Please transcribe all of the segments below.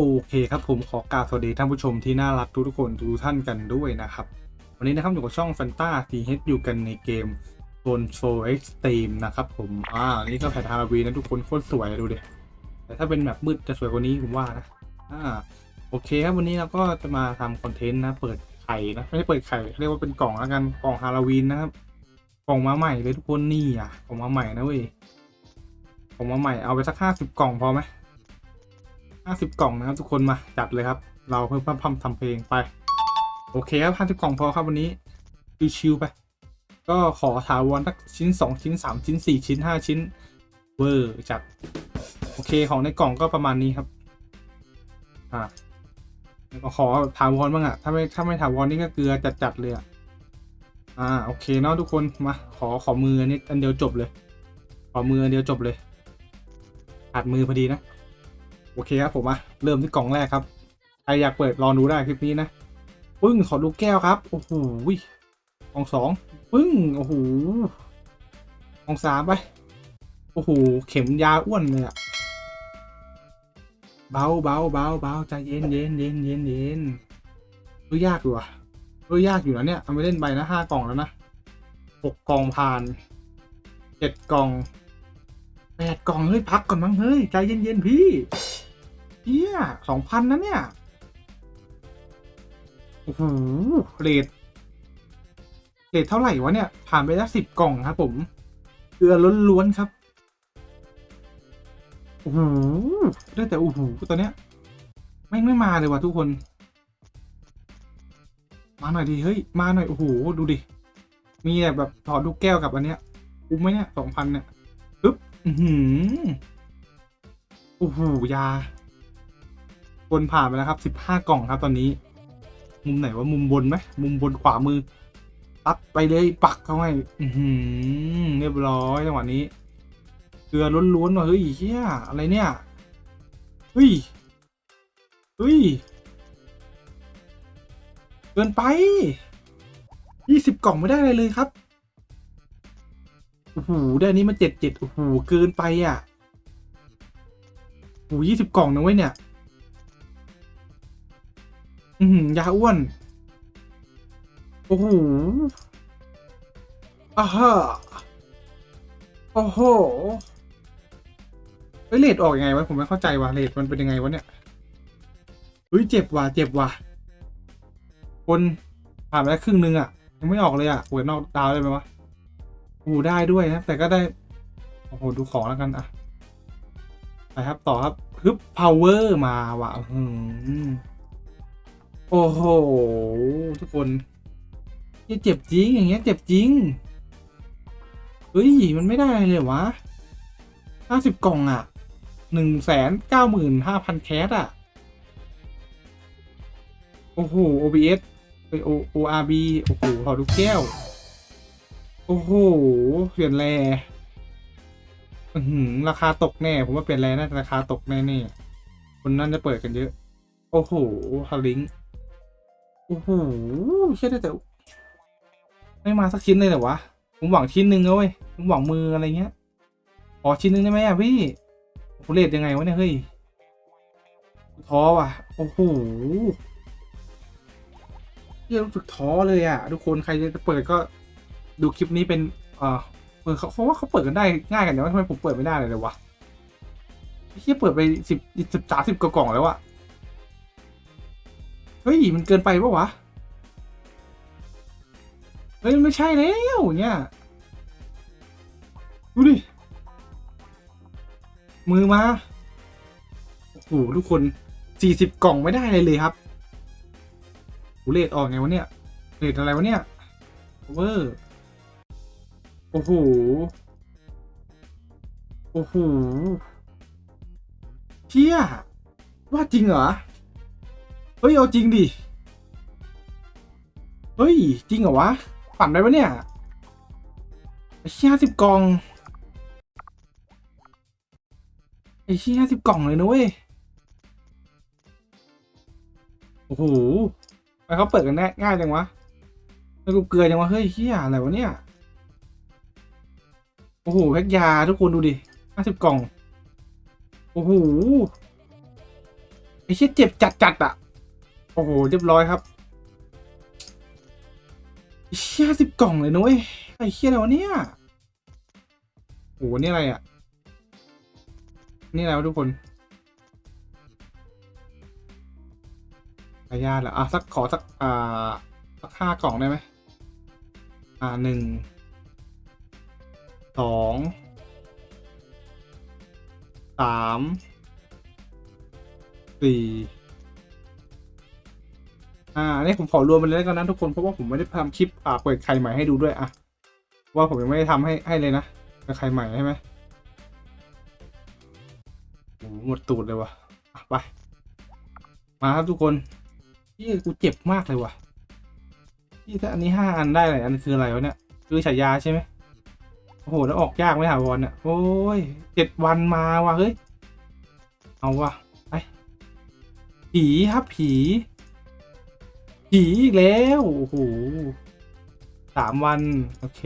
โอเคครับผมขอกราบสวัสดีท่านผู้ชมที่น่ารักทุกทุกคนทุกท่านกันด้วยนะครับ วันนี้นะครับอยู่กับช่อง Fanta t h อยู่กันในเกม z o n e 4 Extreme นะครับผมอ่านี่ก็แพทฮาราวีนะทุกคนโคตรสวยดูดิแต่ถ้าเป็นแบบมืดจะสวยกว่านี้ผมว่านะอ่าโอเคครับวันนี้เราก็จะมาทำคอนเทนต์นะเปิดไข่นะไม่ใช่เปิดไข่เรียกว่าเป็นกล่องแล้วกันกล่องฮาโลวีนนะครับกล่องมาใหม่เลยทุกคนนี่อะกล่องมาใหม่นะเว้ยกล่องมาใหม่เอาไปสักห้าสิบกล่องพอไหม ห้าสิบกล่องนะครับทุกคนมาจัดเลยครับ เราเพิ่มพัมพัมทำเพลงไป โอเคครับห้าสิบกล่องพอครับวันนี้ชิวๆไป ก็ขอถาวรสักชิ้นสองชิ้นสามชิ้นสี่ชิ้นห้าชิ้น เวอร์จัด โอเคของในกล่องก็ประมาณนี้ครับ อ่าก็ขอถาวรบ้างอะถ้าไม่ถ้าไม่ถาวรนี่ก็เกลือจัดๆเลยอะอ่าโอเคเนาะทุกคนมาขอขอมืออันนี้อันเดียวจบเลย ขอมืออันเดียวจบเลยขาดมือพอดีนะ โอเคครับผมอะเริ่มที่กล่องแรกครับ ใครอยากเปิดรอดูได้คลิปนี้นะปึ้งขอดูแก้วครับ โอ้โหกล่องสองปึ้ง โอ้โหกล่องสามไป โอ้โห เข็มยาอ้วนเลยอะเบาเบาเบาเบาใจเย็นเย็นเย็นเย็นเย็นดูยากอยู่อะดูยากอยู่นะเนี่ยเอาไปเล่นไปนะห้ากล่องแล้วนะหกกล่องผ่านเจ็ดกล่องแปดกล่องเฮ้ยพักก่อนมั้งเฮ้ยใจเย็นๆพี่ เฮียสองพันนะเนี่ย โอ้โหเรทเรทเท่าไหร่วะเนี่ย ผ่านไปแล้วสิบกล่องครับผม เกลือล้วนๆครับ โอ้โหได้แต่โอ้โหตัวเนี้ยแม่งไม่มาเลยว่ะทุกคน มาหน่อยดิเฮ้ย มาหน่อย โอ้โห ดูดิ มีแบบแบบถอดลูกแก้วกับอันเนี้ยคุ้มไหมเนี่ยสองพันเนี่ยปึ๊บ อือหือโอ้โหยา คนผ่านไปแล้วครับสิบห้ากล่องครับตอนนี้ มุมไหนว่ามุมบนไหมมุมบนขวามือตัดไปเลยปักเข้าให้เรียบร้อยจังหวะนี้ เกลือล้วนๆว่ะเฮ้ยเฮียอะไรเนี่ยเฮ้ยเฮ้ยเกินไปยี่สิบกล่องไม่ได้เลยเลยครับโอ้โหได้อันนี้มันเจ็ดเจ็ดโอ้โหเกินไปอะโอ้โหยี่สิบกล่องนะเว้ยเนี่ย อือหือยาอ้วน โอ้โหอ้าฮะโอ้โหเฮ้ยเลดออกยังไงวะ ผมไม่เข้าใจว่ะเลดมันเป็นยังไงวะเนี่ยเฮ้ยเจ็บว่ะเจ็บว่ะคนผ่านไปแล้วครึ่งนึงอะ ยังไม่ออกเลยอะหวยนอกดาวเลยไหมวะโอ้ได้ด้วยนะ แต่ก็ได้ โอ้โห ดูของแล้วกันอะ ไปครับ ต่อครับฮึบ power มาว่ะอื้อหือ โอ้โห ทุกคนเจ็บจริงอย่างเงี้ยเจ็บจริง เฮ้ย มันไม่ได้เลยวะห้าสิบกล่องอะหนึ่งแสนเก้าหมื่นห้าพันแคสอะ โอ้โห OBS ไป O ORB โอ้โหขอดูแก้ว โอ้โห เปลี่ยนแรหือราคาตกแน่ ผมว่าเปลี่ยนแรน่าจะราคาตกแน่แน่คนนั่นจะเปิดกันเยอะ โอ้โหฮาลิงก์ โอ้โหเชื่อได้แต่ไม่มาสักชิ้นเลยเหรอวะผมหวังชิ้นหนึ่งเอาเว้ยผมหวังมืออะไรเงี้ยขอชิ้นหนึ่งได้ไหมอะพี่ผมเลทยังไงวะเนี่ยเฮ้ยท้อว่ะโอ้โหเฮียรู้สึกท้อเลยอะทุกคนใครจะเปิดก็ดูคลิปนี้เป็นเออเออเขาเขาว่าเขาเปิดกันได้ง่ายกันแต่ว่าทำไมผมเปิดไม่ได้เลยเลยวะเฮียเปิดไปสิบสิบสามสิบกว่ากล่องแล้วอะ ฮ้ย มันเกินไปปะวะ เฮ้ย ไม่ใช่แล้วเนี่ย ดูดิ มือมา โอ้โห ทุกคนสี่สิบกล่องไม่ได้เลยเลยครับโหเลทออกไงวะเนี่ยเลทอะไรวะเนี่ยเวอร์โอ้โห โอ้โหเชี่ยว่าจริงเหรอ เฮ้ย เอาจริงดิ เฮ้ย จริงเหรอวะ ปั่นได้ปะเนี่ยไอ้ชี่ยห้าสิบกล่อง ไอ้ชี่ยห้าสิบกล่องเลยนะเว้ย โอ้โหไมเขาเปิดกันได้ง่ายจังวะแล้วกูเกลือจังวะ เฮ้ยเชี่ยอะไรวะเนี่ย โอ้โหแพ็กยาทุกคนดูดิห้าสิบกล่อง โอ้โห ไอ้เชี่ยเจ็บจัดจัดอะ อ้โหเรียบร้อยครับเชี่ยสิบกล่องเลยนุ้ยไอ้เชี่ยอะไรวะเนี่ยโอ้โหนี่อะไรอะนี่อะไรวะทุกคนพยาธิเหรออะสักขอสักอ่าสักห้ากล่องได้ไหมอ่าหนึ่งสองสามสี่ อ่านนี้ผมขอรวมไปเลยแล้วกันนะทุกคนเพราะว่าผมไม่ได้ทำคลิปอ่าเปิดไข่ใหม่ให้ดูด้วยอะว่าผมยังไม่ได้ทำให้ให้เลยนะเป็นไข่ใหม่ใช่ไหมโอ้โหหมดตูดเลยว่ะอะไป มาครับทุกคนพี่กูเจ็บมากเลยว่ะพี่ถ้าอันนี้ห้าอันได้เลยอันนคืออะไรวะเนี่ยคือฉายาใช่ไหมโอ้โหแล้วออกยากไหมหาวอนเนี่ยโอ้ยเจ็ดวันมาว่ะเฮ้ยเอาว่ะไปผีครับผี ผีอีกแล้วโอ้โหสามวัน โอเค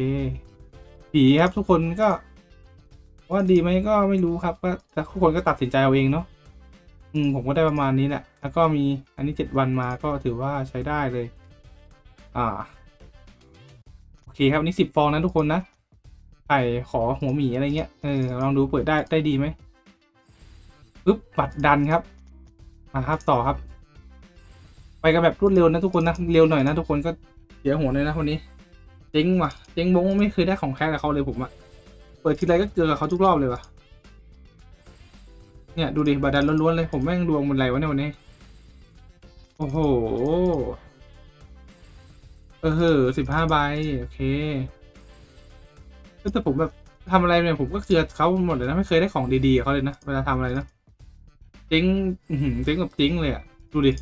ผีครับทุกคนก็ ว่าดีไหมก็ไม่รู้ครับ ก็ทุกคนก็ตัดสินใจเอาเองเนาะอืมผมก็ได้ประมาณนี้แหละแล้วก็มีอันนี้เจ็ดวันมาก็ถือว่าใช้ได้เลย อ่า โอเคครับอันนี่สิบฟองนะทุกคนนะไข่ขอหัวหมีอะไรเงี้ยเออลองดูเปิดได้ได้ดีไหมปึ๊บบัตรดันครับมาครับต่อครับ ไปกันแบบรวดเร็วนะทุกคนนะเร็วหน่อยนะทุกคนก็เสียหัวเลยนะคนนี้เจ๊งว่ะเจ๊งบงไม่เคยได้ของแท้กับเขาเลยผมอะเปิดทีไรก็เจอกับเขาทุกรอบเลยว่ะเนี่ยดูดิบาดันล้วนๆเลยผมแม่งดวงมันอะไรวะเนี่ยวันนี้โอ้โหเออเอสิบห้าใบโอเคก็แต่ผมแบบทำอะไรเนี่ยผมก็เจอเขาหมดเลยนะไม่เคยได้ของดีๆเขาเลยนะเวลาทำอะไรนะเจ๊งเจ๊งแบบเจ๊งเลยอะดูดิ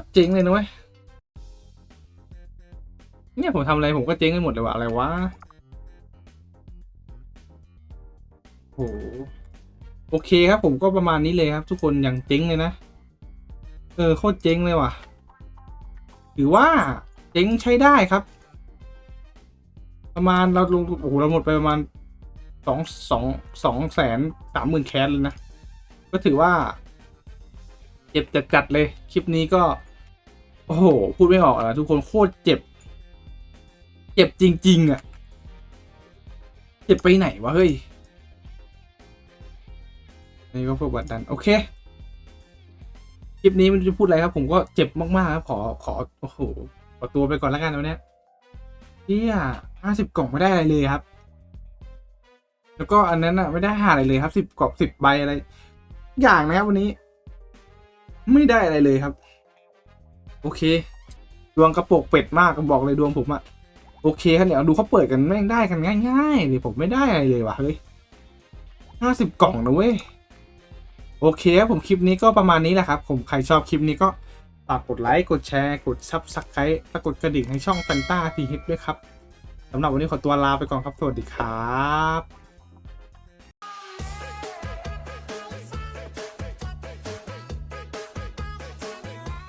ตรเจ๊งเลยนะเว้ยเนี่ยผมทำอะไรผมก็เจ๊งไปหมดเลยว่ะอะไรวะโหโอเคครับผมก็ประมาณนี้เลยครับ ทุกคนอย่างเจ๊งเลยนะ เออโคตรเจ๊งเลยว่ะ ถือว่าเจ๊งใช้ได้ครับ ประมาณเราลงโอ้โหเราหมดไปประมาณสองสองสองแสนสามหมื่นแคสเลยนะ ก็ถือว่า เจ็บจัดๆเลย คลิปนี้ก็ โอ้โห พูดไม่ออกอะทุกคนโคตรเจ็บ เจ็บจริง ๆอะเจ็บไปไหนวะ เฮ้ย นี่ก็พวกบัตรดัน โอเค คลิปนี้มันจะพูดอะไรครับ ผมก็เจ็บมากๆครับขอขอโอ้โหขอตัวไปก่อนแล้วกันวันเนี้ยเที่ยห้าสิบกล่องไม่ได้อะไรเลยครับ แล้วก็อันนั้นอะไม่ได้หาอะไรเลยครับสิบกล่องสิบใบอะไร อย่างนะครับวันนี้ ไม่ได้อะไรเลยครับ โอเค ดวงกระโปกเป็ดมากบอกเลยดวงผมอะโอเคครับเดี๋ยดูเขาเปิดกันแม่งได้กันง่ายๆเลยผมไม่ได้อะไรเลยว่ะเฮ้ยห้าสิบกล่องนะเว้ยโอเคครับผมคลิปนี้ก็ประมาณนี้แหละครับ ผมใครชอบคลิปนี้ก็ฝากกดไลค์กดแชร์กดซับสไครต์และกดกระดิ่งให้ช่องแฟนตาทีฮิตด้วยครับสำหรับวันนี้ขอตัวลาไปก่อนครับ สวัสดีครับ